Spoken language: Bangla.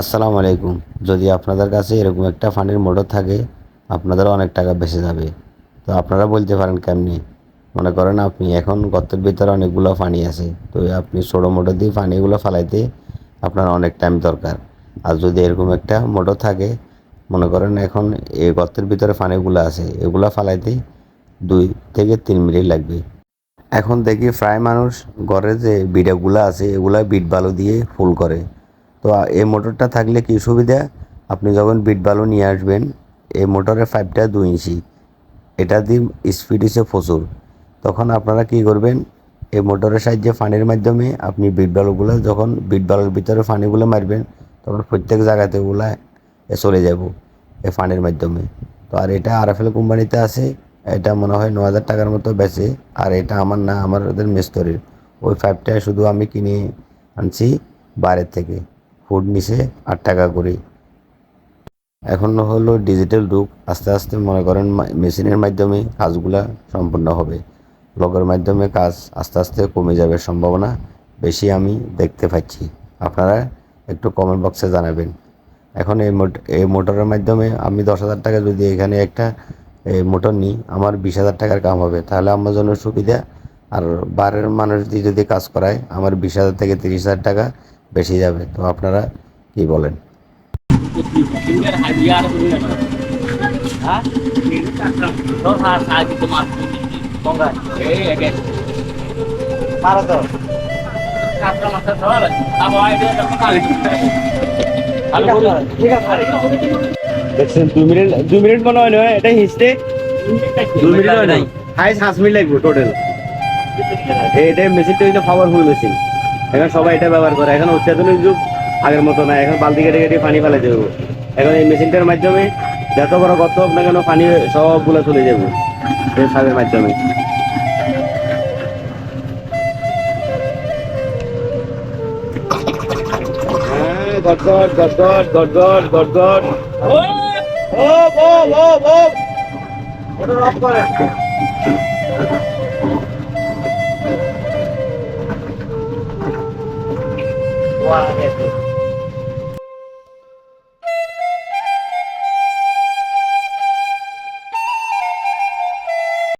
আসসালামু আলাইকুম। যদি আপনাদের কাছে এরকম একটা ফান্ডের মোটর থাকে আপনাদের অনেক টাকা বেঁচে যাবে। তো আপনারা বলতে পারেন কেমনি? মনে করেন আপনি এখন গর্তের ভিতরে অনেকগুলো পানি আছে। তো আপনি ছোটো মোটর দিয়ে পানিগুলো ফালাইতে আপনার অনেক টাইম দরকার। আর যদি এরকম একটা মোটর থাকে, মনে করেন এখন এই গর্তের ভিতরে পানিগুলো আছে, এগুলো ফালাইতে দুই থেকে তিন মিনিট লাগবে। এখন দেখি প্রায় মানুষ ঘরে যে বিটাগুলো আছে, এগুলা বিট বালু দিয়ে ফুল করে। তো এই মোটরটা থাকলে কি সুবিধা? আপনি যখন বিট বালু নিয়ে আসবেন, এই মোটরের পাইপটা দুই ইঞ্চি। এটা দিয়ে স্পিড হিসেবে প্রচুর। তখন আপনারা কি করবেন, এই মোটরের সাহায্যে ফানির মাধ্যমে আপনি বিট বালুগুলো, যখন বিট বালুর ভিতরে ফানিগুলো মারবেন, তখন প্রত্যেক জায়গাতে ওগুলা চলে যাব, এই ফানির মাধ্যমে। তো আর এটা আর আরএফএল কোম্পানিতে আছে, এটা মনে হয় ন হাজার টাকার মতো বেচে, আর এটা আমার না, আমাদের মিস্তরির। ওই পাইপটা শুধু আমি কিনে আনছি বাইরের থেকে। ফুড নিচে আট টাকা করে। এখন হলো ডিজিটাল যুগ, আস্তে আস্তে মনে করেন মেশিনের মাধ্যমে কাজগুলা সম্পূর্ণ হবে। ব্লগের মাধ্যমে কাজ আস্তে আস্তে কমে যাবে সম্ভাবনা বেশি আমি দেখতে পাচ্ছি। আপনারা একটু কমেন্ট বক্সে জানাবেন। এখন এই এই মোটরের মাধ্যমে আমি দশ হাজার টাকা যদি এখানে একটা মোটর নিই, আমার বিশ হাজার টাকার কাম হবে। তাহলে আমার জন্য সুবিধা। আর বারের মানুষ দিয়ে যদি কাজ করায়, আমার বিশ হাজার থেকে তিরিশ হাজার টাকা বেশি যাবে। তো আপনারা কি বলেন? দেখছেন দুই মিনিট দুই মিনিট মনে হয় নয় এটা হিসতে দুই মিনিট হয় নাই। হাই পাঁচ মিনিট লাগবে টোটাল এটা মেশিনটা কিন্তু পাওয়ারফুল মেশিন এখন সবাই এটা ব্যবহার করে। এখন অত্যাধুনিক যুগ আগের মতো না। এখন বালতি কেটে কেটে পানি ফেলে দেবো। এখন এই মেশিনটার মাধ্যমে যত বড় গর্ত হোক না কেন পানি সবগুলো চলে যাব। সারের মাধ্যমে। গড়গড় গড়গড় গড়গড় গড়গড় ও ও ও ও ওটা অফ করে। 哇ありが。